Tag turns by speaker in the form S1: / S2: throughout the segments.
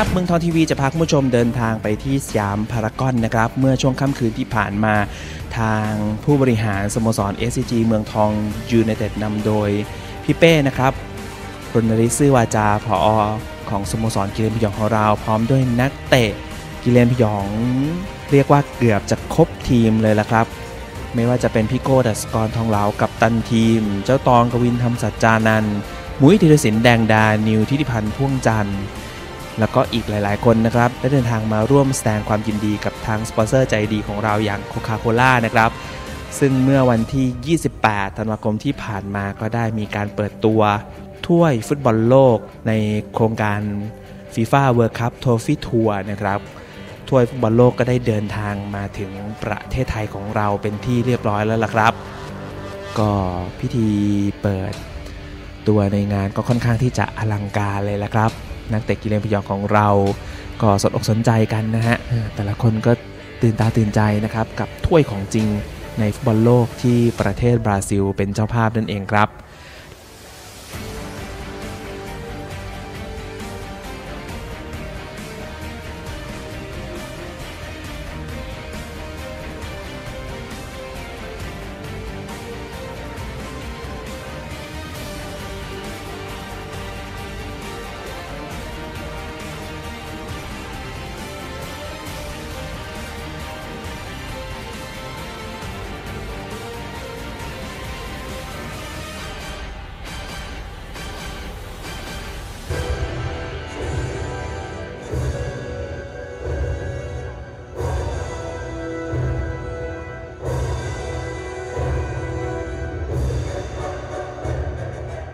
S1: ครับเมืองทองทีวีจะพาคุณผู้ชมเดินทางไปที่สยามพารากอนนะครับ เมื่อช่วงค่ำคืนที่ผ่านมาทางผู้บริหารสโมสร SCG เมืองทองยูไนเต็ดนำโดยพี่เป้นะครับรณริศซื่อวาจาผอของสโมสรกิเลนพยองของเรา พร้อมด้วยนักเตะกิเลนพยอง เรียกว่าเกือบจะครบทีมเลยละครับ ไม่ว่าจะเป็นพี่โก้ดัสกรทองเหลากับตันทีม เจ้าตองกวินธรรมสัจจานันมุ้ยธีรศิลป์แดงดา นิวทิติพันธ์พ่วงจันทร์ แล้วก็อีกหลายๆ คนนะครับได้เดินทางมาร่วมแสดงความยินดีกับทางสปอนเซอร์ใจดีของเราอย่างโคคาโคล่านะครับซึ่งเมื่อวันที่ 28 ธันวาคมที่ผ่านมาก็ได้มีการเปิดตัว ถ้วยฟุตบอลโลกในโครงการ FIFA World Cup Trophy Tour นะครับ ถ้วยฟุตบอลโลกก็ได้เดินทางมาถึงประเทศไทยของเราเป็นที่เรียบร้อยแล้วล่ะครับ ก็พิธีเปิดตัวในงานก็ค่อนข้างที่จะอลังการเลยละครับ นักเตะกิเลนพยองของเราก็สนอกสนใจกันนะฮะแต่ละคนก็ตื่นตาตื่นใจนะครับกับถ้วยของจริงในฟุตบอลโลกที่ประเทศบราซิลเป็นเจ้าภาพนั่นเองครับ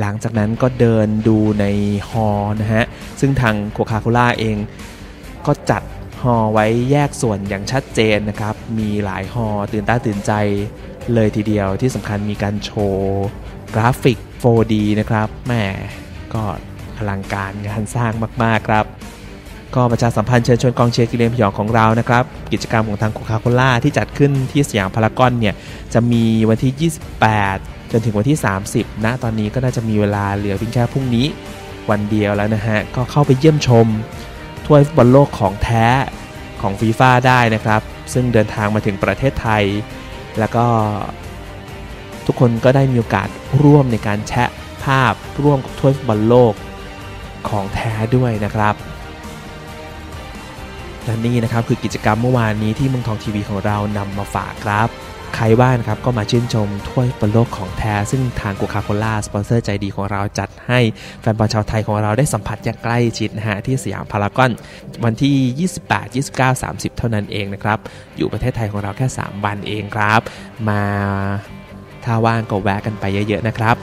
S1: หลังจากนั้นก็เดินดูในฮอลล์นะฮะ ซึ่งทางโคคาโคล่าเองก็จัดฮอลล์ไว้แยกส่วนอย่างชัดเจนนะครับ มีหลายฮอลล์ตื่นตาตื่นใจเลยทีเดียวที่สำคัญมีการโชว์กราฟิก 4D นะครับแหมก็อลังการงานสร้างมาก ๆ ครับ ก็ประชาสัมพันธ์เชิญชวนกองเชียร์กิเลนพยองของเรานะครับ กิจกรรมของทางโคคาโคล่าที่จัดขึ้นที่สยามพารากอนเนี่ย จะมีวันที่ 28 จนถึงวันที่ 30 นะ ตอนนี้ก็น่าจะมีเวลาเหลือเพียงแค่พรุ่งนี้ วันเดียวแล้วนะฮะ ก็เข้าไปเยี่ยมชมถ้วยฟุตบอลโลกของแท้ของฟีฟ่าได้นะครับ ซึ่งเดินทางมาถึงประเทศไทย แล้วก็ทุกคนก็ได้มีโอกาสร่วมในการแชะภาพร่วมกับถ้วยฟุตบอลโลกของแท้ด้วยนะครับและนี่นะครับคือกิจกรรมเมื่อวานนี้ที่เมืองทองทีวีของเรานำมาฝากครับ ใครบ้านครับก็มาชื่นชมถ้วยบอลโลกของแท้ ซึ่งทางโคคาโคล่าสปอนเซอร์ใจดีของเราจัดให้แฟนบอลชาวไทยของเราได้สัมผัสอย่างใกล้ชิดนะฮะที่สยามพารากอนวันที่ 28 29 30 เท่านั้นเองนะครับ อยู่ประเทศไทยของเราแค่ 3 วันเองครับ มาถ้าว่างก็แวะกันไปเยอะๆนะครับ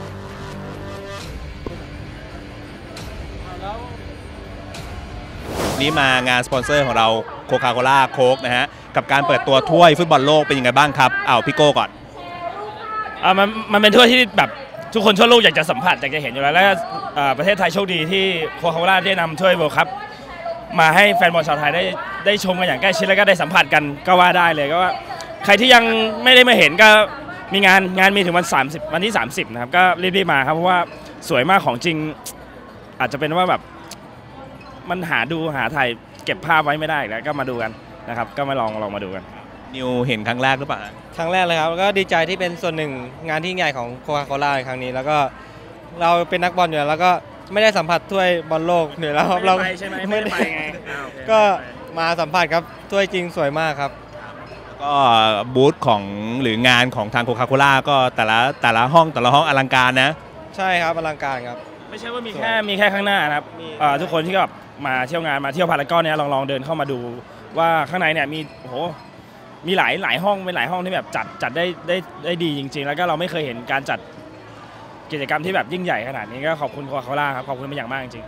S2: นี้มางานสปอนเซอร์ของเราโคคาโคล่าโค้กนะฮะ กับการเปิดตัวถ้วยฟุตบอลโลกเป็นยังไงบ้างครับเอาพี่โก้ก่อน
S3: อ่ามันมันเป็นถ้วยที่แบบทุกคนทั่วโลกอยากจะสัมผัสอยากจะเห็นอยู่แล้วแล้วก็อ่าประเทศไทยโชคดีที่โคคาโล่าได้นำถ้วยเวิลด์คัพมาให้แฟนบอลชาวไทยได้ได้ชมกันอย่างใกล้ชิดแล้วก็ได้สัมผัสกันก็ว่าได้เลยก็ว่าใครที่ยังไม่ได้มาเห็นก็มีงานงานมีถึงวัน 30 วันที่ 30 นะครับ ก็รีบๆมาครับ เพราะว่าสวยมากของจริง อาจจะเป็นว่าแบบ มันหาดูหาถ่ายเก็บภาพไว้ไม่ได้แล้วก็มาดูกัน นะครับก็มาลองลองมาดูกัน
S2: นิวเห็นครั้งแรกหรือเปล่า
S4: ครั้งแรกเลยครับแล้วก็ดีใจที่เป็นส่วนหนึ่งงานที่ใหญ่ของโคคาโคล่าในครั้งนี้ แล้วก็เราเป็นนักบอลอยู่แล้วแล้วก็ไม่ได้สัมผัสถ้วยบอลโลกเหนื่อยแล้วครับเรา
S3: ไม่ได้ไปใช่ไหมไม่ได้ไปไงอ่าโอเค
S4: ก็มาสัมผัสครับถ้วยจริงสวยมากครับ
S2: ก็บูธของหรืองานของทางโคคาโคล่าก็แต่ละแต่ละห้องแต่ละห้องอลังการนะ
S4: ใช่ครับอลังการครับ
S3: ไม่ใช่ว่ามีแค่มีแค่ข้างหน้านะครับ
S4: มี
S3: เอ่อทุกคนที่แบบมาเที่ยวงานมาเที่ยวพารากอนเนี่ยลองลองเดินเข้ามาดู ว่าข้างในเนี่ยมีโอ้โหมีหลายหลายห้องเป็นหลายห้องที่แบบจัดจัดได้ได้ได้ดีจริง ๆ แล้วก็เราไม่เคยเห็นการจัดกิจกรรมที่แบบยิ่งใหญ่ขนาดนี้ก็ขอบคุณโคคาล่าครับขอบคุณเป็นอย่างมากจริง